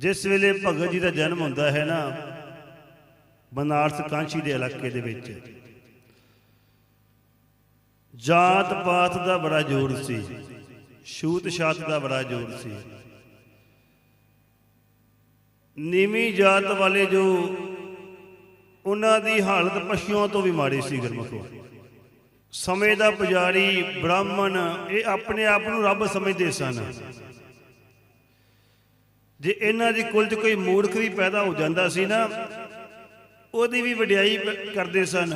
ਜਿਸ ਵੇਲੇ ਭਗਤ ਜੀ ਦਾ ਜਨਮ ਹੁੰਦਾ ਹੈ ਨਾ, ਬਨਾਰਸ ਕਾਂਚੀ ਦੇ ਇਲਾਕੇ ਦੇ ਵਿੱਚ, ਜਾਤ ਪਾਤ ਦਾ ਬੜਾ ਜ਼ੋਰ ਸੀ, ਛੂਤ ਛਾਤ ਦਾ ਬੜਾ ਜ਼ੋਰ ਸੀ। ਨੀਵੀਂ ਜਾਤ ਵਾਲੇ ਜੋ ਉਹਨਾਂ ਦੀ ਹਾਲਤ ਪਸ਼ੂਆਂ ਤੋਂ ਵੀ ਮਾੜੀ ਸੀ ਗੁਰਮਖੋ। ਸਮੇਂ ਦਾ ਪੁਜਾਰੀ ਬ੍ਰਾਹਮਣ, ਇਹ ਆਪਣੇ ਆਪ ਨੂੰ ਰੱਬ ਸਮਝਦੇ ਸਨ। ਜੇ ਇਹਨਾਂ ਦੀ ਕੁਲ 'ਚ ਕੋਈ ਮੂਰਖ ਵੀ ਪੈਦਾ ਹੋ ਜਾਂਦਾ ਸੀ ਨਾ, ਉਹਦੀ ਵੀ ਵਡਿਆਈ ਕਰਦੇ ਸਨ।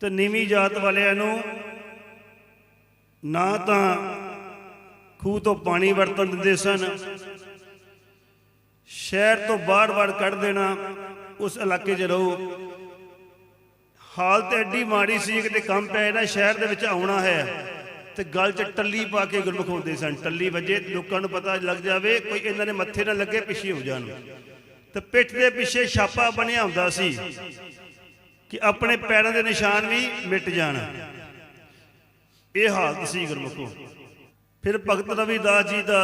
ਤੇ ਨੀਵੀਂ ਜਾਤ ਵਾਲਿਆਂ ਨੂੰ ਨਾ ਤਾਂ ਖੂਹ ਤੋਂ ਪਾਣੀ ਵਰਤਣ ਦਿੰਦੇ ਸਨ, ਸ਼ਹਿਰ ਤੋਂ ਬਾੜ-ਬਾੜ ਕੱਢ ਦੇਣਾ, ਉਸ ਇਲਾਕੇ 'ਚ ਰਹੋ। ਹਾਲਤ ਐਡੀ ਮਾੜੀ ਸੀ ਕਿ ਤੇ ਕੰਮ ਪੈ ਨਾ ਸ਼ਹਿਰ ਦੇ ਵਿੱਚ ਆਉਣਾ ਹੈ। ਤੇ ਗਲ 'ਚ ਟੱਲੀ ਪਾ ਕੇ ਗੁਰਮੁਖ ਹੁੰਦੇ ਸਨ। ਟੱਲੀ ਵੱਜੇ, ਲੋਕਾਂ ਨੂੰ ਪਤਾ ਲੱਗ ਜਾਵੇ, ਕੋਈ ਇਹਨਾਂ ਦੇ ਮੱਥੇ ਨਾ ਲੱਗੇ ਪਿੱਛੇ ਹੋ ਜਾਣ। ਤੇ ਪਿੱਠ ਦੇ ਪਿੱਛੇ ਛਾਪਾ ਬਣਿਆ ਹੁੰਦਾ ਸੀ ਕਿ ਆਪਣੇ ਪੈਰਾਂ ਦੇ ਨਿਸ਼ਾਨ ਵੀ ਮਿਟ ਜਾਣ। ਇਹ ਹਾਲਤ ਸੀ ਗੁਰਮੁਖੋ। ਫਿਰ ਭਗਤ ਰਵਿਦਾਸ ਜੀ ਦਾ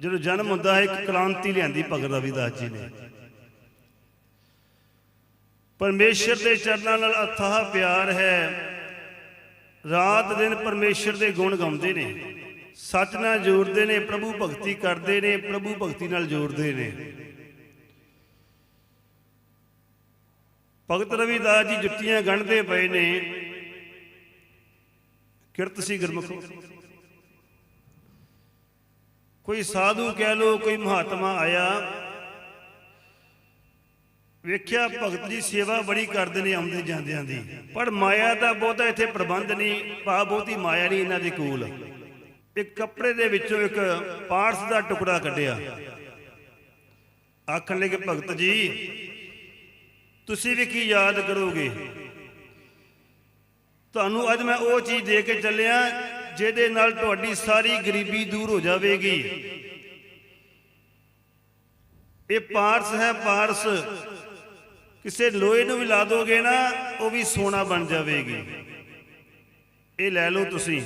ਜਦੋਂ ਜਨਮ ਹੁੰਦਾ ਹੈ, ਇੱਕ ਕ੍ਰਾਂਤੀ ਲਿਆਂਦੀ ਭਗਤ ਰਵਿਦਾਸ ਜੀ ਨੇ। ਪਰਮੇਸ਼ਰ ਦੇ ਚਰਨਾਂ ਨਾਲ ਅਥਾਹ ਪਿਆਰ ਹੈ। ਰਾਤ ਦਿਨ ਪਰਮੇਸ਼ਰ ਦੇ ਗੁਣ ਗਾਉਂਦੇ ਨੇ ਸੱਚ ਨਾਲ ਜੋੜਦੇ ਨੇ, ਪ੍ਰਭੂ ਭਗਤੀ ਕਰਦੇ ਨੇ, ਪ੍ਰਭੂ ਭਗਤੀ ਨਾਲ ਜੋੜਦੇ ਨੇ। ਭਗਤ ਰਵਿਦਾਸ ਜੀ ਜੁੱਤੀਆਂ ਗੰਢਦੇ ਪਏ ਨੇ। ਕਿਰਤ ਸੀ ਗੁਰਮੁਖ। ਕੋਈ ਸਾਧੂ ਕਹਿ ਲੋ, ਕੋਈ ਮਹਾਤਮਾ ਆਇਆ ਵੇਖਿਆ ਭਗਤ ਜੀ ਸੇਵਾ ਬੜੀ ਕਰਦੇ ਨੇ ਆਉਂਦੇ ਜਾਂਦਿਆਂ ਦੀ। ਪਰ ਮਾਇਆ ਦਾ ਬਹੁਤਾ ਇੱਥੇ ਪ੍ਰਬੰਧ ਨਹੀਂ, ਭਾ ਬਹੁਤੀ ਮਾਇਆ ਨਹੀਂ ਇਹਨਾਂ ਦੇ ਕੋਲ। ਇੱਕ ਕੱਪੜੇ ਦੇ ਵਿੱਚੋਂ ਇੱਕ ਪਾਰਸ ਦਾ ਟੁਕੜਾ ਕੱਢਿਆ। ਆਖਣ ਲੱਗੇ, ਭਗਤ ਜੀ, ਤੁਸੀਂ ਵੀ ਕੀ ਯਾਦ ਕਰੋਗੇ? ਤੁਹਾਨੂੰ ਅੱਜ ਮੈਂ ਉਹ ਚੀਜ਼ ਦੇ ਕੇ ਚੱਲਿਆ, ਜਿਹਦੇ ਨਾਲ ਤੁਹਾਡੀ ਸਾਰੀ ਗਰੀਬੀ ਦੂਰ ਹੋ ਜਾਵੇਗੀ। ਇਹ ਪਾਰਸ ਹੈ, ਪਾਰਸ। ਕਿਸੇ ਲੋਹੇ ਨੂੰ ਵੀ ਲਾ ਦੋਗੇ ਨਾ, ਉਹ ਵੀ ਸੋਨਾ ਬਣ ਜਾਵੇਗੀ। ਇਹ ਲੈ ਲਓ ਤੁਸੀਂ,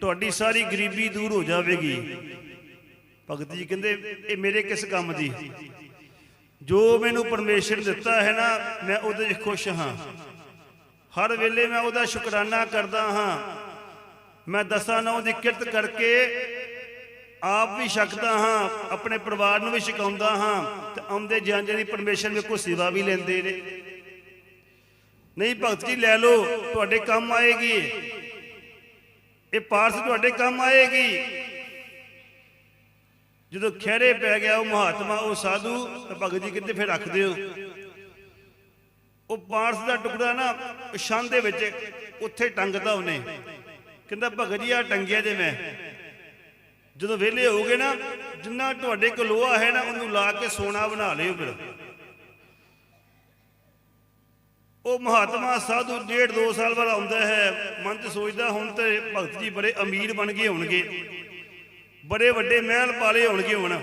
ਤੁਹਾਡੀ ਸਾਰੀ ਗਰੀਬੀ ਦੂਰ ਹੋ ਜਾਵੇਗੀ। ਭਗਤ ਜੀ ਕਹਿੰਦੇ, ਇਹ ਮੇਰੇ ਕਿਸ ਕੰਮ ਦੀ? ਜੋ ਮੈਨੂੰ ਪਰਮੇਸ਼ਰ ਦਿੱਤਾ ਹੈ ਨਾ, ਮੈਂ ਉਹਦੇ 'ਚ ਖੁਸ਼ ਹਾਂ। ਹਰ ਵੇਲੇ ਮੈਂ ਉਹਦਾ ਸ਼ੁਕਰਾਨਾ ਕਰਦਾ ਹਾਂ। ਮੈਂ ਦਸਾਂ ਨੌ ਦੀ ਕਿਰਤ ਕਰਕੇ ਆਪ ਵੀ ਛਕਦਾ ਹਾਂ, ਆਪਣੇ ਪਰਿਵਾਰ ਨੂੰ ਵੀ ਛਕਾਉਂਦਾ ਹਾਂ, ਤੇ ਆਉਂਦੇ ਜਾਂਦੇ ਦੀ ਪਰਮੇਸ਼ਰ ਮੇਰੇ ਕੋਲ ਸੇਵਾ ਵੀ ਲੈਂਦੇ ਨੇ। ਨਹੀਂ, ਭਗਤ ਜੀ, ਲੈ ਲਓ, ਤੁਹਾਡੇ ਕੰਮ ਆਏਗੀ। ਇਹ ਪਾਰਸ ਤੁਹਾਡੇ ਕੰਮ ਆਏਗੀ। ਜਦੋਂ ਖਹਿਰੇ ਪੈ ਗਿਆ, ਉਹ ਮਹਾਤਮਾ, ਉਹ ਸਾਧੂ, ਤੇ ਭਗਤ ਜੀ ਕਿੱਥੇ ਫਿਰ ਰੱਖ ਦਿਓ। ਉਹ ਪਾਰਸ ਦਾ ਟੁਕੜਾ ਨਾ ਛੰਨ ਦੇ ਵਿੱਚ, ਉੱਥੇ ਟੰਗਦਾ ਉਹਨੇ। ਕਹਿੰਦਾ, ਭਗਤ ਜੀ ਆ ਟੰਗਿਆ ਜੇ ਮੈਂ। ਜਦੋਂ ਵਿਹਲੇ ਹੋਗੇ ਨਾ, ਜਿੰਨਾ ਤੁਹਾਡੇ ਕੋਲ ਲੋਹਾ ਹੈ ਨਾ, ਉਹਨੂੰ ਲਾ ਕੇ ਸੋਨਾ ਬਣਾ ਲਿਓ ਫਿਰ। ਉਹ ਮਹਾਤਮਾ ਸਾਧੂ ਡੇਢ ਦੋ ਸਾਲ ਬਾਅਦ ਆਉਂਦਾ ਹੈ, ਮਨ ਚ ਸੋਚਦਾ ਹੁਣ ਤੇ ਭਗਤ ਜੀ ਬੜੇ ਅਮੀਰ ਬਣ ਗਏ ਹੋਣਗੇ। ਬੜੇ ਵੱਡੇ ਮਹਿਲ ਪਾਲੇ ਹੋਣਗੇ ਹੁਣ।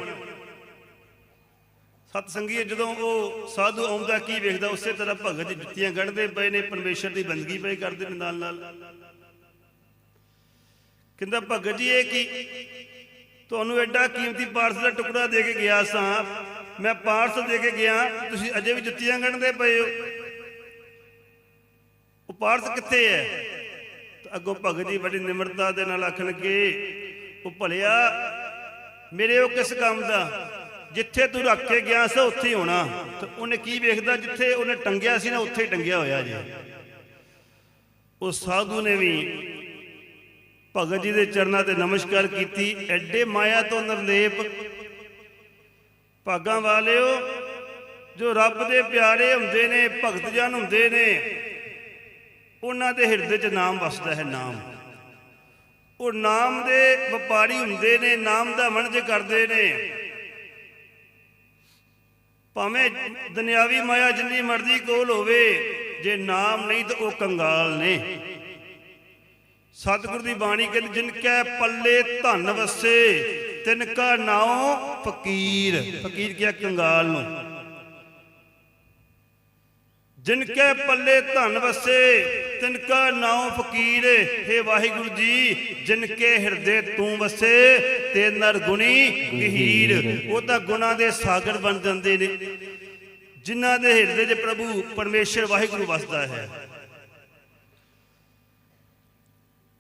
ਸਤ ਸੰਗੀਏ ਜਦੋਂ ਉਹ ਸਾਧੂ ਆਉਂਦਾ, ਕੀ ਵੇਖਦਾ? ਉਸੇ ਤਰ੍ਹਾਂ ਭਗਤ ਜੀ ਜੁੱਤੀਆਂ ਗੜਦੇ ਪਏ ਨੇ, ਪਰਮੇਸ਼ਰ ਦੀ ਬੰਦਗੀ ਪਏ ਕਰਦੇ ਨੇ ਨਾਲ ਨਾਲ ਕਹਿੰਦਾ, ਭਗਤ ਜੀ, ਇਹ ਕੀ ਤੁਹਾਨੂੰ ਐਡਾ ਕੀਮਤੀ ਪਾਰਸ ਦਾ ਟੁਕੜਾ ਦੇ ਕੇ ਗਿਆ ਸਾਂ। ਮੈਂ ਪਾਰਸ ਦੇ ਕੇ ਗਿਆ, ਤੁਸੀਂ ਅਜੇ ਵੀ ਜੁੱਤੀਆਂ ਗੰਢਦੇ ਪਏ ਹੋ। ਉਹ ਪਾਰਸ ਕਿੱਥੇ ਹੈ ਤਾਂ ਅੱਗੋਂ ਭਗਤ ਜੀ ਬੜੀ ਨਿਮਰਤਾ ਦੇ ਨਾਲ ਆਖਣ ਲੱਗੇ, ਉਹ ਭਲਿਆ, ਮੇਰੇ ਉਹ ਕਿਸ ਕੰਮ ਦਾ? ਜਿੱਥੇ ਤੂੰ ਰੱਖ ਕੇ ਗਿਆ ਸੀ, ਉੱਥੇ ਹੀ ਹੋਣਾ। ਤੇ ਉਹਨੇ ਕੀ ਵੇਖਦਾ ਜਿੱਥੇ ਉਹਨੇ ਟੰਗਿਆ ਸੀ ਨਾ, ਉੱਥੇ ਟੰਗਿਆ ਹੋਇਆ ਜੀ। ਉਹ ਸਾਧੂ ਨੇ ਵੀ ਭਗਤ ਜੀ ਦੇ ਚਰਨਾਂ ਤੇ ਨਮਸਕਾਰ ਕੀਤੀ। ਐਡੇ ਮਾਇਆ ਤੋਂ ਨਿਰਲੇਪ ਭਾਗਾਂ ਵਾਲਿਓ, ਜੋ ਰੱਬ ਦੇ ਪਿਆਰੇ ਹੁੰਦੇ ਨੇ, ਭਗਤ ਜਨ ਹੁੰਦੇ ਨੇ, ਉਹਨਾਂ ਦੇ ਹਿਰਦੇ 'ਚ ਨਾਮ ਵਸਦਾ ਹੈ ਨਾਮ। ਉਹ ਨਾਮ ਦੇ ਵਪਾਰੀ ਹੁੰਦੇ ਨੇ, ਨਾਮ ਦਾ ਵਣਜ ਕਰਦੇ ਨੇ। ਭਾਵੇਂ ਦੁਨਿਆਵੀ ਮਾਇਆ ਜਿੰਨੀ ਮਰਜ਼ੀ ਕੋਲ ਹੋਵੇ, ਜੇ ਨਾਮ ਨਹੀਂ ਤਾਂ ਉਹ ਕੰਗਾਲ ਨੇ। ਸਤਿਗੁਰ ਦੀ ਬਾਣੀ ਕਹਿੰਦੀ, ਜਿਨ ਕੈ ਪੱਲੇ ਧਨ ਵਸੇ, ਤਿਨ ਕਾ ਨਾਉ ਫਕੀਰ। ਫਕੀਰ ਕਿਹਾ ਕੰਗਾਲ ਨੂੰ। ਜਿਨ ਕੈ ਪੱਲੇ ਧਨ ਵਸੇ ਤਿਨਕਾ ਨਾਉ ਫਕੀਰ। हे ਵਾਹਿਗੁਰੂ ਜੀ, ਜਿਨ ਕੇ ਹਿਰਦੇ ਤੂੰ ਵਸੇ, ਤੇ ਨਰਗੁਣੀ ਗਹੀਰ। ਉਹ ਤਾਂ ਗੁਣਾ ਦੇ ਸਾਗਰ ਬਣ ਜਾਂਦੇ ਨੇ। ਜਿਨ੍ਹਾਂ ਦੇ ਹਿਰਦੇ 'ਚ ਪ੍ਰਭੂ ਪਰਮੇਸ਼ਰ ਵਾਹਿਗੁਰੂ ਵਸਦਾ ਹੈ।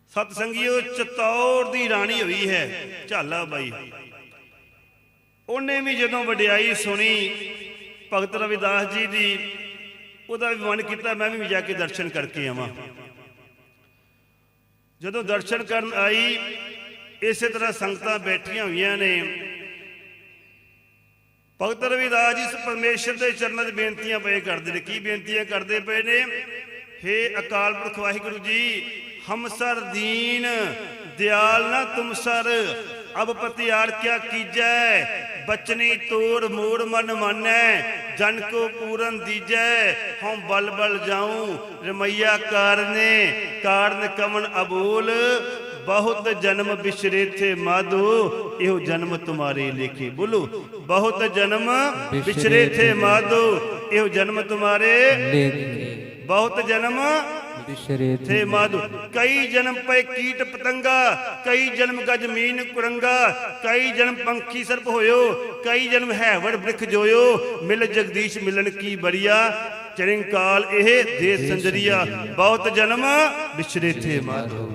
ਸਤ ਸੰਗੀਓ ਚਤੌਰ ਦੀ ਰਾਣੀ ਹੋਈ ਹੈ। ਝਾਲਾ ਬਾਈ। ਉਹਨੇ ਵੀ ਜਦੋਂ ਵਡਿਆਈ ਸੁਣੀ, ਭਗਤ ਰਵਿਦਾਸ ਜੀ ਦੀ, ਉਹਦਾ ਵੀ ਮਨ ਕੀਤਾ, ਮੈਂ ਵੀ ਜਾ ਕੇ ਦਰਸ਼ਨ ਕਰਕੇ ਆਵਾਂ। ਜਦੋਂ ਦਰਸ਼ਨ ਕਰਨ ਆਈ, ਇਸੇ ਤਰ੍ਹਾਂ ਸੰਗਤਾਂ ਬੈਠੀਆਂ ਹੋਈਆਂ ਨੇ। ਭਗਤ ਰਵਿਦਾਸ ਜੀ ਇਸ ਪਰਮੇਸ਼ਰ ਦੇ ਚਰਨਾਂ 'ਚ ਬੇਨਤੀਆਂ ਪਏ ਕਰਦੇ ਨੇ। ਕੀ ਬੇਨਤੀਆਂ ਕਰਦੇ ਪਏ ਨੇ? ਹੇ ਅਕਾਲ ਪੁਰਖ ਵਾਹਿਗੁਰੂ ਜੀ ਹਮ ਸਰ ਦੀਨ ਦਿਆਲ ਨਾ ਤੁਮ ਸਰ ਅਬ ਪਤਿਆਰ ਕਿਆ ਕੀਜੈ? ਬਚਨੀ ਤੋਰ ਮੋੜ ਮਨ ਮਾਨੈ ਜਨ ਕੋ ਪੂਰਨ ਦੀਜੈ ਹਮ ਬਲ ਬਲ ਜਾਉ ਰਮਈਆ ਕਾਰਨੇ ਕਾਰਨ ਕਮਨ ਅਬੋਲ ਬਹੁਤ ਜਨਮ ਬਿਸਰੇ ਥੇ ਮਾਧੋ ਇਹੋ ਜਨਮ ਤੁਮਾਰੇ ਲੇਖੇ। ਬੋਲੋ ਬਹੁਤ ਜਨਮ ਬਿਸਰੇ ਥੇ ਮਾਧੋ ਇਹੋ ਜਨਮ ਤੁਮਾਰੇ ਲੇਖੇ। ਬਹੁਤ ਜਨਮ ਮਾਧੋ ਕਈ ਜਨਮ ਪਏ ਕੀਟ ਪਤੰਗਾ ਕਈ ਜਨਮ ਗਜ ਮੀਨ ਕੁਰੰਗਾ ਕਈ ਜਨਮ ਪੰਖੀ ਸਰਪ ਹੋਇਓ ਕਈ ਜਨਮ ਹੈਵੜ ਬ੍ਰਿਖ ਜੋਇਓ ਮਿਲ ਜਗਦੀਸ਼ ਮਿਲਣ ਕੀ ਬਰੀਆ ਚਰਿੰਕਾਲ ਇਹ ਦੇ ਸੰਜਰੀਆ ਬਹੁਤ ਜਨਮ ਬਿਸਰੇ ਥੇ ਮਾਧੋ।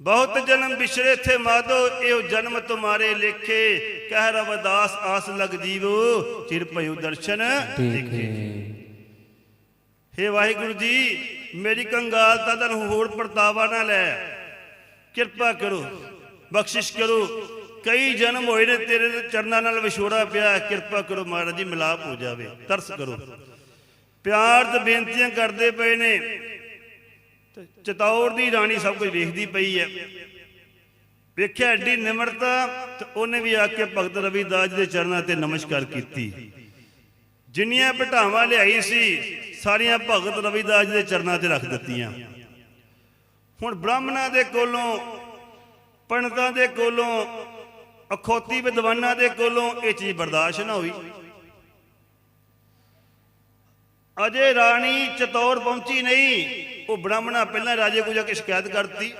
ਬਹੁਤ ਜਨਮ ਬਿਸਰੇ ਥੇ ਮਾਧੋ ਇਹੋ ਜਨਮ ਤੁਮਾਰੇ ਲੇਖੇ ਕਹਿ ਰਵਦਾਸ ਆਸ ਲਗ ਜੀਵੋ ਚਿਰ ਭਇਓ ਦਰਸ਼ਨ ਦੇਖੇ। ਦੇਖੇ ਵਾਹਿਗੁਰੂ ਜੀ, ਮੇਰੀ ਕੰਗਾਲਤਾ ਦਾ ਹੋਰ ਪਰਤਾਵਾ ਨਾ ਲੈ। ਕਿਰਪਾ ਕਰੋ, ਬਖਸ਼ਿਸ਼ ਕਰੋ। ਕਈ ਜਨਮ ਹੋਏ ਨੇ, ਤੇਰੇ ਚਰਨਾਂ ਨਾਲ ਵਿਛੋੜਾ ਪਿਆ। ਕਿਰਪਾ ਕਰੋ ਮਹਾਰਾਜ ਜੀ, ਮਿਲਾਪ ਹੋ ਜਾਵੇ, ਤਰਸ ਕਰੋ। ਪਿਆਰ ਤੇ ਬੇਨਤੀਆਂ ਕਰਦੇ ਪਏ ਨੇ। ਚਤੌਰ ਦੀ ਰਾਣੀ ਸਭ ਕੁਝ ਵੇਖਦੀ ਪਈ ਹੈ। ਵੇਖਿਆ ਐਡੀ ਨਿਮਰਤਾ, ਤੇ ਉਹਨੇ ਵੀ ਆ ਕੇ ਭਗਤ ਰਵਿਦਾਸ ਜੀ ਦੇ ਚਰਨਾਂ ਤੇ ਨਮਸਕਾਰ ਕੀਤੀ। ਜਿੰਨੀਆਂ ਭਟਾਵਾਂ ਲਿਆਈ ਸੀ, ਸਾਰੀਆਂ ਭਗਤ ਰਵਿਦਾਸ ਦੇ ਚਰਨਾਂ ਤੇ ਰੱਖ ਦਿੱਤੀਆਂ। ਹੁਣ ਬ੍ਰਾਹਮਣਾਂ ਦੇ ਕੋਲੋਂ, ਪੰਡਤਾਂ ਦੇ ਕੋਲੋਂ, ਅਖੌਤੀ ਵਿਦਵਾਨਾਂ ਦੇ ਕੋਲੋਂ ਇਹ ਚੀਜ਼ ਬਰਦਾਸ਼ਤ ਨਾ ਹੋਈ। ਅਜੇ ਰਾਣੀ ਚਤੌਰ ਪਹੁੰਚੀ ਨਹੀਂ, ਉਹ ਬ੍ਰਾਹਮਣਾ ਪਹਿਲਾਂ ਰਾਜੇ ਕੋਲ ਜਾ ਕੇ ਸ਼ਿਕਾਇਤ ਕਰਤੀ।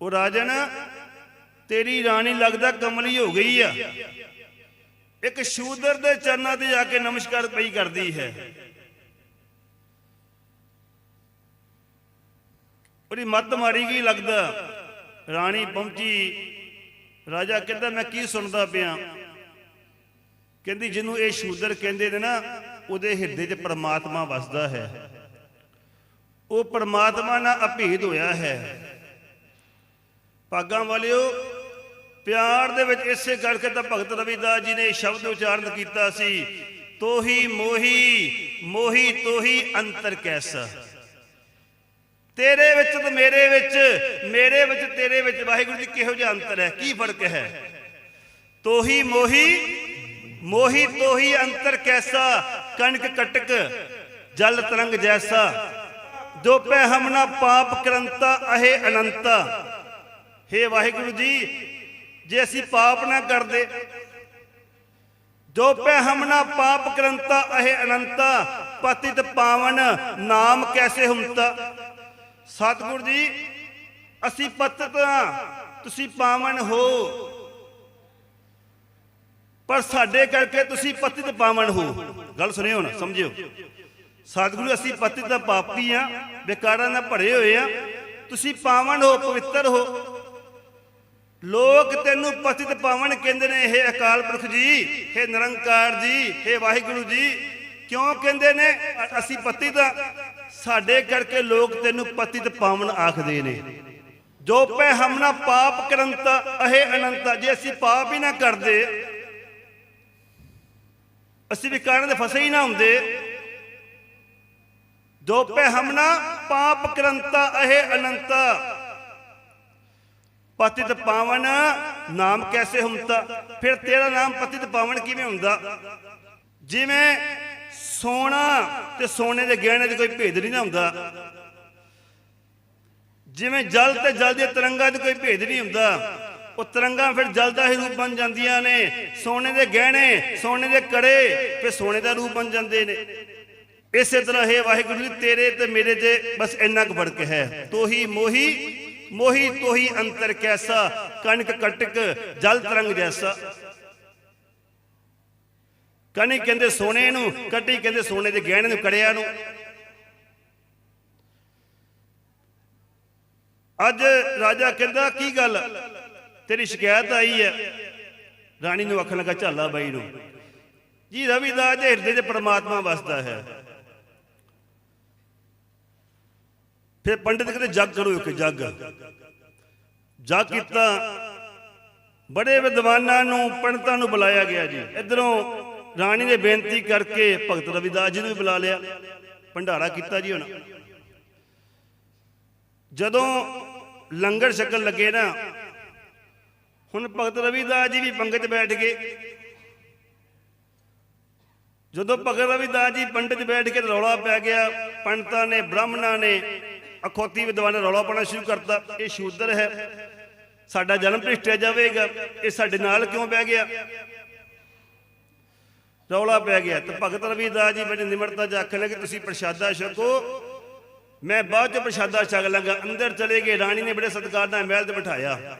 ਉਹ ਰਾਜਨ, ਤੇਰੀ ਰਾਣੀ ਲੱਗਦਾ ਕਮਲੀ ਹੋ ਗਈ ਆ। ਇੱਕ ਸ਼ੂਦਰ ਦੇ ਚਰਨਾਂ ਤੇ ਜਾ ਕੇ ਨਮਸਕਾਰ ਪਈ ਕਰਦੀ ਹੈ। ਉਹਦੀ ਮੱਤ ਮਾਰੀ ਗਈ ਲੱਗਦਾ? ਰਾਣੀ ਪਹੁੰਚੀ। ਰਾਜਾ ਕਹਿੰਦਾ, ਮੈਂ ਕੀ ਸੁਣਦਾ ਪਿਆ? ਕਹਿੰਦੀ, ਜਿਹਨੂੰ ਇਹ ਸ਼ੂਦਰ ਕਹਿੰਦੇ ਨੇ ਨਾ, ਉਹਦੇ ਹਿਰਦੇ 'ਚ ਪ੍ਰਮਾਤਮਾ ਵਸਦਾ ਹੈ। ਉਹ ਪ੍ਰਮਾਤਮਾ ਨਾਲ ਅਭੇਦ ਹੋਇਆ ਹੈ। ਭਾਗਾਂ ਵਾਲਿਓ ਪਿਆਰ ਦੇ ਵਿੱਚ ਇਸੇ ਕਰਕੇ ਤਾਂ ਭਗਤ ਰਵਿਦਾਸ ਜੀ ਨੇ ਇਹ ਸ਼ਬਦ ਉਚਾਰਨ ਕੀਤਾ ਸੀ, ਤੋਹੀ ਮੋਹੀ ਮੋਹੀ ਤੋਹੀ ਅੰਤਰ ਕੈਸਾ। ਤੇਰੇ ਵਿੱਚ ਤੇ ਮੇਰੇ ਵਿੱਚ ਮੇਰੇ ਵਿੱਚ ਤੇਰੇ ਵਿੱਚ, ਵਾਹਿਗੁਰੂ ਜੀ ਕਿਹੋ ਜਿਹਾ ਅੰਤਰ ਹੈ, ਕੀ ਫ਼ਰਕ ਹੈ? ਤੋਹੀ ਮੋਹੀ ਮੋਹੀ ਤੋਹੀ ਅੰਤਰ ਕੈਸਾ, ਕਣਕ ਕਟਕ, ਜਲ ਤਰੰਗ ਜੈਸਾ। ਜੋ ਪੈ ਹਮਨਾ ਪਾਪ ਕਰੰਤਾ, ਅਹੇ ਅਨੰਤਾ। ਹੇ ਵਾਹਿਗੁਰੂ ਜੀ ਜੇ ਅਸੀਂ ਪਾਪ ਨਾ ਕਰਦੇ, ਜੋ ਪੈ ਹਮਨਾ ਪਾਪ ਕਰੰਤਾ ਅਹੇ ਅਨੰਤਾ, ਪਤਿਤ ਪਾਵਨ ਨਾਮ ਕੈਸੇ ਹੁੰਤਾ? ਸਤਿਗੁਰ ਜੀ, ਅਸੀਂ ਪਤਿਤ ਹਾਂ, ਤੁਸੀਂ ਪਾਵਨ ਹੋ। ਪਰ ਸਾਡੇ ਕਰਕੇ ਤੁਸੀਂ ਪਤਿਤ ਪਾਵਨ ਹੋ। ਗੱਲ ਸੁਣਿਓ ਨਾ, ਸਮਝਿਓ। ਸਤਿਗੁਰੂ, ਅਸੀਂ ਪਤਿਤ ਦਾ ਪਾਪੀ ਆ ਬੇਕਾਰਾਂ ਨਾਲ ਭਰੇ ਹੋਏ ਆ ਤੁਸੀਂ ਪਾਵਨ ਹੋ, ਪਵਿੱਤਰ ਹੋ। ਲੋਕ ਤੈਨੂੰ ਪਤਿਤ ਪਾਵਨ ਕਹਿੰਦੇ ਨੇ ਇਹ ਅਕਾਲ ਪੁਰਖ ਜੀ ਇਹ ਨਿਰੰਕਾਰ ਜੀ ਇਹ ਵਾਹਿਗੁਰੂ ਜੀ। ਕਿਉਂ ਕਹਿੰਦੇ ਨੇ? ਅਸੀਂ ਪਤਿਤ ਸਾਡੇ ਕਰਕੇ ਲੋਕ ਤੈਨੂੰ ਪਤਿਤ ਪਾਵਨ ਆਖਦੇ ਨੇ। ਜੋ ਪੈ ਹਮਨਾ ਪਾਪ ਕਰੰਤਾ ਇਹ ਅਨੰਤ, ਜੇ ਅਸੀਂ ਪਾਪ ਹੀ ਨਾ ਕਰਦੇ, ਅਸੀਂ ਵਿਕਾਰਾਂ ਦੇ ਫਸੇ ਹੀ ਨਾ ਹੁੰਦੇ। ਜੋ ਪੈ ਹਮਨਾ ਪਾਪ ਕਰੰਤਾ ਇਹ ਅਨੰਤ ਪਤਿਤ ਪਾਵਨ ਨਾਮ ਕੈਸੇ ਹੁੰਦਾ ਫਿਰ ਤੇਰਾ ਨਾਮ ਪਤਿਤ ਪਾਵਨ ਕਿਵੇਂ ਹੁੰਦਾ? ਜਿਵੇਂ ਸੋਨਾ ਤੇ ਸੋਨੇ ਦੇ ਗਹਿਣੇ 'ਚ ਕੋਈ ਭੇਦ ਨਹੀਂ ਨਾ ਹੁੰਦਾ। ਜਿਵੇਂ ਜਲ ਤੇ ਜਲ ਦੀਆਂ ਤਰੰਗਾਂ 'ਚ ਕੋਈ ਭੇਦ ਨਹੀਂ ਹੁੰਦਾ। ਉਹ ਤਰੰਗਾਂ ਫਿਰ ਜਲ ਦਾ ਹੀ ਰੂਪ ਬਣ ਜਾਂਦੀਆਂ ਨੇ। ਸੋਨੇ ਦੇ ਗਹਿਣੇ, ਸੋਨੇ ਦੇ ਕੜੇ, ਫਿਰ ਸੋਨੇ ਦਾ ਰੂਪ ਬਣ ਜਾਂਦੇ ਨੇ। ਇਸੇ ਤਰ੍ਹਾਂ, ਹੈ ਵਾਹਿਗੁਰੂ ਜੀ, ਤੇਰੇ ਤੇ ਮੇਰੇ ਤੇ ਬਸ ਇੰਨਾ ਕੁ ਫ਼ਰਕ ਹੈ। ਤੋਹੀ ਮੋਹੀ ਮੋਹੀ ਤੋਹੀ ਅੰਤਰ ਕੈਸਾ, ਕਣਕ ਕਟਕ ਜਲ ਤਰੰਗ ਜੈਸਾ। ਕਣੀ ਕਹਿੰਦੇ ਸੋਨੇ ਨੂੰ, ਕਟੀ ਕਹਿੰਦੇ ਸੋਨੇ ਦੇ ਗਹਿਣੇ ਨੂੰ, ਕੜਿਆ ਨੂੰ। ਅੱਜ ਰਾਜਾ ਕਹਿੰਦਾ, ਕੀ ਗੱਲ? ਤੇਰੀ ਸ਼ਿਕਾਇਤ ਆਈ ਹੈ। ਰਾਣੀ ਨੂੰ ਆਖਣ ਲੱਗਾ, ਝਾਲਾ ਬਾਈ ਨੂੰ। ਜੀ ਰਵਿਦਾਸ ਦੇ ਹਿਰਦੇ 'ਚ ਪ੍ਰਮਾਤਮਾ ਵਸਦਾ ਹੈ। ਫਿਰ ਪੰਡਿਤ ਕਹਿੰਦੇ, ਜੱਗ ਕਰੋ ਇੱਕ, ਜੱਗ। ਜੱਗ ਕੀਤਾ। ਬੜੇ ਵਿਦਵਾਨਾਂ ਨੂੰ, ਪੰਡਤਾਂ ਨੂੰ ਬੁਲਾਇਆ ਗਿਆ ਜੀ। ਇਧਰੋਂ ਰਾਣੀ ਨੇ ਬੇਨਤੀ ਕਰਕੇ ਭਗਤ ਰਵਿਦਾਸ ਜੀ ਨੂੰ ਵੀ ਬੁਲਾ ਲਿਆ। ਭੰਡਾਰਾ ਕੀਤਾ ਜੀ ਹੁਣ। ਜਦੋਂ ਲੰਗਰ ਛਕਣ ਲੱਗੇ ਨਾ, ਹੁਣ ਭਗਤ ਰਵਿਦਾਸ ਜੀ ਵੀ ਪੰਗਤ ਬੈਠ ਗਏ। ਜਦੋਂ ਭਗਤ ਰਵਿਦਾਸ ਜੀ ਪੰਡਿਤ ਬੈਠ ਕੇ ਰੌਲਾ ਪੈ ਗਿਆ, ਪੰਡਤਾਂ ਨੇ, ਬ੍ਰਾਹਮਣਾਂ ਨੇ ਅਖੌਤੀ ਵਿਦਵਾਨ ਨੇ ਰੌਲਾ ਪਾਉਣਾ ਸ਼ੁਰੂ ਕਰਤਾ। ਇਹ ਸ਼ੂਦਰ ਹੈ। ਸਾਡਾ ਜਨਮ ਭ੍ਰਿਸ਼ਟਿਆ ਜਾਵੇਗਾ। ਇਹ ਸਾਡੇ ਨਾਲ ਕਿਉਂ ਬਹਿ ਗਿਆ? ਰੌਲਾ ਪੈ ਗਿਆ। ਤੇ ਭਗਤ ਰਵਿਦਾਸ ਜੀ ਬੜੀ ਨਿਮਰਤਾ ਚ ਆਖਣ ਲੱਗੇ, ਤੁਸੀਂ ਪ੍ਰਸ਼ਾਦਾ ਛਕੋ। ਮੈਂ ਬਾਅਦ ਚ ਪ੍ਰਸ਼ਾਦਾ ਛਕ ਲਾਂਗਾ। ਅੰਦਰ ਚਲੇ ਗਏ। ਰਾਣੀ ਨੇ ਬੜੇ ਸਤਿਕਾਰ ਨਾਲ ਮਹਿਲ ਤੇ ਬਿਠਾਇਆ।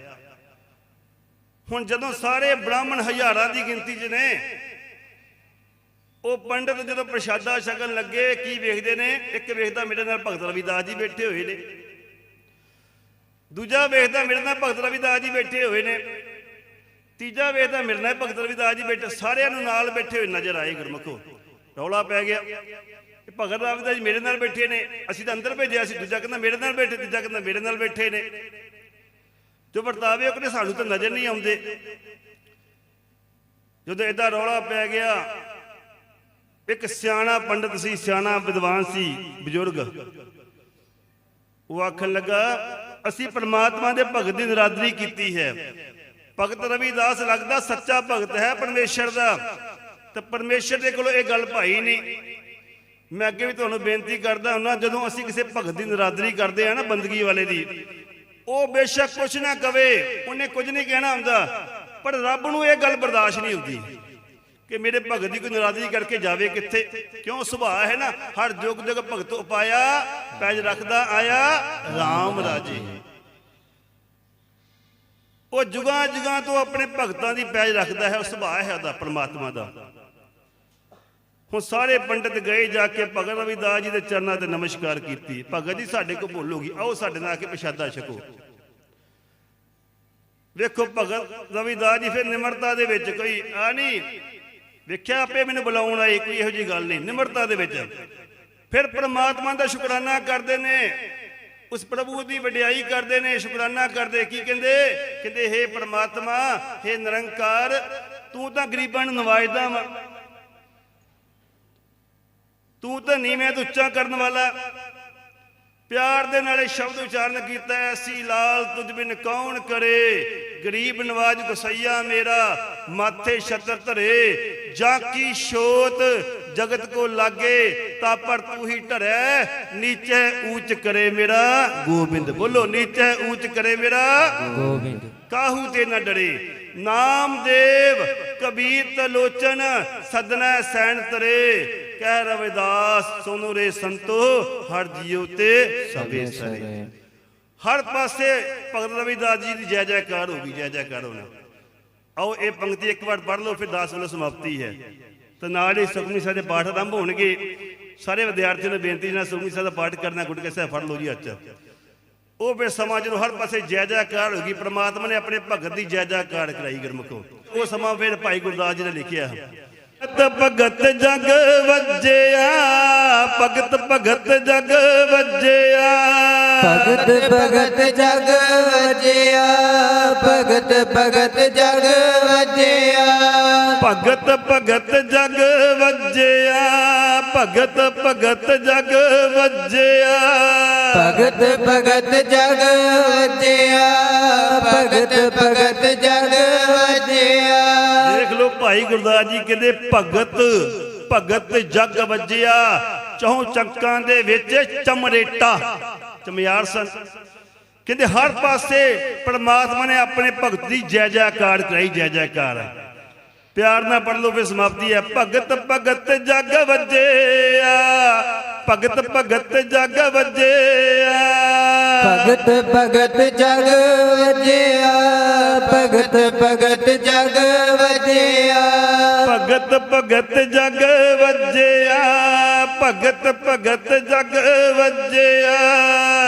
ਹੁਣ ਜਦੋਂ ਸਾਰੇ ਬ੍ਰਾਹਮਣ ਹਜ਼ਾਰਾਂ ਦੀ ਗਿਣਤੀ 'ਚ ਨੇ ਉਹ ਪੰਡਤ ਜਦੋਂ ਪ੍ਰਸ਼ਾਦਾ ਛਕਣ ਲੱਗੇ, ਕੀ ਵੇਖਦੇ ਨੇ? ਇੱਕ ਵੇਖਦਾ ਮੇਰੇ ਨਾਲ ਭਗਤ ਰਵਿਦਾਸ ਜੀ ਬੈਠੇ ਹੋਏ ਨੇ। ਦੂਜਾ ਵੇਖਦਾ ਮੇਰੇ ਨਾਲ ਭਗਤ ਰਵਿਦਾਸ ਜੀ ਬੈਠੇ ਹੋਏ ਨੇ। ਤੀਜਾ ਵੇਖਦਾ ਮੇਰੇ ਨਾਲ ਭਗਤ ਰਵਿਦਾਸ ਜੀ ਬੈਠੇ, ਸਾਰਿਆਂ ਨੂੰ ਨਾਲ ਬੈਠੇ ਹੋਏ ਨਜ਼ਰ ਆਏ ਗੁਰਮਖੋ। ਰੌਲਾ ਪੈ ਗਿਆ। ਇਹ ਭਗਤ ਰਵਿਦਾਸ ਜੀ ਮੇਰੇ ਨਾਲ ਬੈਠੇ ਨੇ। ਅਸੀਂ ਤਾਂ ਅੰਦਰ ਭੇਜਿਆ ਸੀ, ਦੂਜਾ ਕਹਿੰਦਾ ਮੇਰੇ ਨਾਲ ਬੈਠੇ, ਤੀਜਾ ਕਹਿੰਦਾ ਮੇਰੇ ਨਾਲ ਬੈਠੇ ਨੇ। ਜੋ ਵਰਤਾਵੇ ਉਹ ਕਹਿੰਦੇ ਸਾਨੂੰ ਤਾਂ ਨਜ਼ਰ ਨਹੀਂ ਆਉਂਦੇ। ਜਦੋਂ ਏਦਾਂ ਰੌਲਾ ਪੈ ਗਿਆ ਇੱਕ ਸਿਆਣਾ ਪੰਡਤ ਸੀ, ਸਿਆਣਾ ਵਿਦਵਾਨ ਸੀ, ਬਜ਼ੁਰਗ। ਉਹ ਆਖਣ ਲੱਗਾ, ਅਸੀਂ ਪ੍ਰਮਾਤਮਾ ਦੇ ਭਗਤ ਦੀ ਨਰਾਦਰੀ ਕੀਤੀ ਹੈ। ਭਗਤ ਰਵੀਦਾਸ ਲੱਗਦਾ ਸੱਚਾ ਭਗਤ ਹੈ ਪਰਮੇਸ਼ਰ ਦਾ। ਤੇ ਪਰਮੇਸ਼ਰ ਦੇ ਕੋਲੋਂ ਇਹ ਗੱਲ ਭਾਈ ਨਹੀਂ। ਮੈਂ ਅੱਗੇ ਵੀ ਤੁਹਾਨੂੰ ਬੇਨਤੀ ਕਰਦਾ ਹੁੰਨਾ, ਜਦੋਂ ਅਸੀਂ ਕਿਸੇ ਭਗਤ ਦੀ ਨਰਾਦਰੀ ਕਰਦੇ ਆ ਨਾ ਬੰਦਗੀ ਵਾਲੇ ਦੀ, ਉਹ ਬੇਸ਼ੱਕ ਕੁਝ ਨਾ ਕਵੇ, ਉਹਨੇ ਕੁਝ ਨਹੀਂ ਕਹਿਣਾ ਹੁੰਦਾ। ਪਰ ਰੱਬ ਨੂੰ ਇਹ ਗੱਲ ਬਰਦਾਸ਼ਤ ਨਹੀਂ ਹੁੰਦੀ। ਕਿ ਮੇਰੇ ਭਗਤ ਦੀ ਕੋਈ ਨਰਾਜ਼ਗੀ ਕਰਕੇ ਜਾਵੇ ਕਿੱਥੇ? ਕਿਉਂ ਸੁਭਾਅ ਹੈ ਨਾ? ਹਰ ਜੁਗ ਜੁਗ ਭਗਤ ਉਪਾਇਆ, ਪੈਜ ਰੱਖਦਾ ਆਇਆ RAM ਰਾਜੇ। ਉਹ ਜੁਗਾਂ ਜੁਗਾਂ ਤੋਂ ਆਪਣੇ ਭਗਤਾਂ ਦੀ ਪੈਜ ਰੱਖਦਾ ਹੈ, ਉਹ ਸੁਭਾਅ ਹੈ ਉਹਦਾ, ਪ੍ਰਮਾਤਮਾ ਦਾ। ਹੁਣ ਸਾਰੇ ਪੰਡਿਤ ਗਏ ਜਾ ਕੇ ਭਗਤ ਰਵਿਦਾਸ ਜੀ ਦੇ ਚਰਨਾਂ ਤੇ ਨਮਸਕਾਰ ਕੀਤੀ। ਭਗਤ ਜੀ ਸਾਡੇ ਕੋ ਭੁੱਲੋਗੀ, ਆਓ ਸਾਡੇ ਨਾਲ ਆ ਕੇ ਪ੍ਰਸ਼ਾਦਾ ਛਕੋ। ਵੇਖੋ ਭਗਤ ਰਵਿਦਾਸ ਜੀ ਫਿਰ ਨਿਮਰਤਾ ਦੇ ਵਿੱਚ ਕੋਈ ਆ ਨਹੀਂ। ਵੇਖਿਆ ਆਪੇ ਮੈਨੂੰ ਬੁਲਾਉਣ ਆਏ, ਕੋਈ ਇਹੋ ਜੀ ਗੱਲ ਨਹੀਂ, ਨਿਮਰਤਾ ਦੇ ਵਿੱਚ। ਫਿਰ ਪ੍ਰਮਾਤਮਾ ਦਾ ਸ਼ੁਕਰਾਨਾ ਕਰਦੇ ਨੇ, ਉਸ ਪ੍ਰਭੂ ਦੀ ਵਡਿਆਈ ਕਰਦੇ ਨੇ, ਸ਼ੁਕਰਾਨਾ ਕਰਦੇ, ਕੀ ਕਹਿੰਦੇ? ਕਹਿੰਦੇ, ਹੇ ਪ੍ਰਮਾਤਮਾ, ਹੇ ਨਿਰੰਕਾਰ, ਤੂੰ ਤਾਂ ਗਰੀਬਾਂ ਨੂੰ ਨਵਾਜਦਾ ਵਾ। ਤੂੰ ਤਾਂ ਨੀਵੇਂ ਤੋਂ ਉੱਚਾ ਕਰਨ ਵਾਲਾ। ਪਿਆਰ ਦੇ ਨਾਲੇ ਸ਼ਬਦ ਉਚਾਰਨ ਕੀਤਾ ਐਸੀ ਲਾਲ ਤੁਝ ਬਿਨ ਕੌਣ ਕਰੇ? ਗਰੀਬ ਨਵਾਜ ਗੁਸਈਆ ਮੇਰਾ, ਮਾਥੇ ਛਤਰ ਧਰੇ ਜਾ ਕੀ ਸ਼ੋਤ ਜਗਤ ਕੋ ਲਾਗੇ ਤਾ ਪਰ ਤੂੰ ਹੀ ਢਰੈ ਨੀਚੇ ਊਚ ਕਰੇ ਮੇਰਾ। ਗੋਬਿੰਦ ਬੋਲੋ। ਨੀਚੇ ਊਚ ਕਰੇ ਮੇਰਾ। ਗੋਬਿੰਦ। ਕਾਹੂ ਤੇ ਨਾ ਡਰੇ? ਨਾਮਦੇਵ ਕਬੀਰ ਤਲੋਚਨ ਸਦਨਾ ਸੈਣ ਤਰੇ। ਕਹਿ ਰਵਿਦਾਸ ਸੋਨੂ ਰੇ ਸੰਤੋ ਹਰ ਜੀਉ ਤੇ ਸਭੇ ਸਰੇ। ਹਰ ਪਾਸੇ ਭਗਤ ਰਵਿਦਾਸ ਜੀ ਦੀ ਜੈ ਜੈਕਾਰ ਹੋ ਗਈ ਜੈ ਜੈਕਾਰ ਹੋਣਾ। ਆਓ ਇਹ ਪੰਕਤੀ ਇੱਕ ਵਾਰ ਪੜ੍ਹ ਲਓ, ਫਿਰ 10 ਵੱਲੋਂ ਸਮਾਪਤੀ ਹੈ। ਤੇ ਨਾਲ ਹੀ ਸੁਖਮਨੀ ਸਾਹਿਬ ਦੇ ਪਾਠ ਆਰੰਭ ਹੋਣਗੇ। ਸਾਰੇ ਵਿਦਿਆਰਥੀਆਂ ਨੂੰ ਬੇਨਤੀ ਨਾਲ ਸੁਖਮਨੀ ਸਾਹਿਬ ਦਾ ਪਾਠ ਕਰਨਾ ਗੁੱਟ ਸਾਹਿਬ ਫੜ ਲਓ ਜੀ ਅੱਜ ਉਹ ਫਿਰ ਸਮਾਂ ਜਦੋਂ ਹਰ ਪਾਸੇ ਜੈ ਜੈਕਾਰ ਹੋ ਗਈ, ਪ੍ਰਮਾਤਮਾ ਨੇ ਆਪਣੇ ਭਗਤ ਦੀ ਜੈ ਜੈਕਾਰ ਕਰਾਈ ਗੁਰਮੁਖੋ। ਉਹ ਸਮਾਂ ਫਿਰ ਭਾਈ ਗੁਰਦਾਸ ਜੀ ਨੇ ਲਿਖਿਆ। ਭਗਤ ਭਗਤ ਜਗ ਵੱਜਿਆ ਭਗਤ ਭਗਤ ਜਗ ਵੱਜਿਆ। ਭਗਤ ਭਗਤ ਜਗ ਵਜਿਆ ਭਗਤ ਭਗਤ ਜਗ ਵਜਿਆ। ਭਗਤ ਭਗਤ ਜਗ ਵੱਜਿਆ ਭਗਤ ਭਗਤ ਜਗ ਵੱਜਿਆ। ਭਗਤ ਭਗਤ ਜਗ ਵਜਿਆ ਭਗਤ ਭਗਤ ਜਗ ਭਾਈ ਗੁਰਦਾਸ ਜੀ ਕਹਿੰਦੇ, ਭਗਤ ਭਗਤ ਜਗ ਵੱਜਿਆ ਚੌ ਚੱਕਾਂ ਦੇ ਵਿੱਚ ਚਮਰੇਟਾ। ਚਮਿਆਰ ਸਨ। ਕਹਿੰਦੇ, ਹਰ ਪਾਸੇ ਪਰਮਾਤਮਾ ਨੇ ਆਪਣੇ ਭਗਤ ਦੀ ਜੈ ਜੈਕਾਰ ਕਰਾਈ, ਜੈ ਜੈਕਾਰ ਪਿਆਰ ਨਾਲ ਪੜ ਲਓ, ਫਿਰ ਸਮਾਪਤੀ ਹੈ। ਭਗਤ ਭਗਤ ਜਗ ਵੱਜਿਆ, ਭਗਤ ਭਗਤ ਜਗ ਵੱਜਿਆ। ਭਗਤ ਭਗਤ ਜਗ ਵਜਿਆ ਭਗਤ ਭਗਤ ਜਗ ਵਜਿਆ। ਭਗਤ ਭਗਤ ਜਗ ਵੱਜਿਆ ਭਗਤ ਭਗਤ ਜਗ ਵੱਜਿਆ।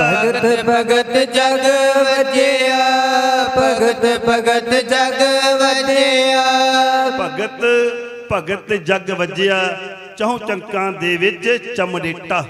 ਭਗਤ ਭਗਤ ਜਗ ਵਜਿਆ ਭਗਤ ਭਗਤ ਜਗ ਵਜਿਆ। ਭਗਤ ਭਗਤ ਜਗ ਵੱਜਿਆ ਚਹੁ ਚੰਕਾਂ ਦੇ ਵਿੱਚ ਚਮੜੇਟਾ।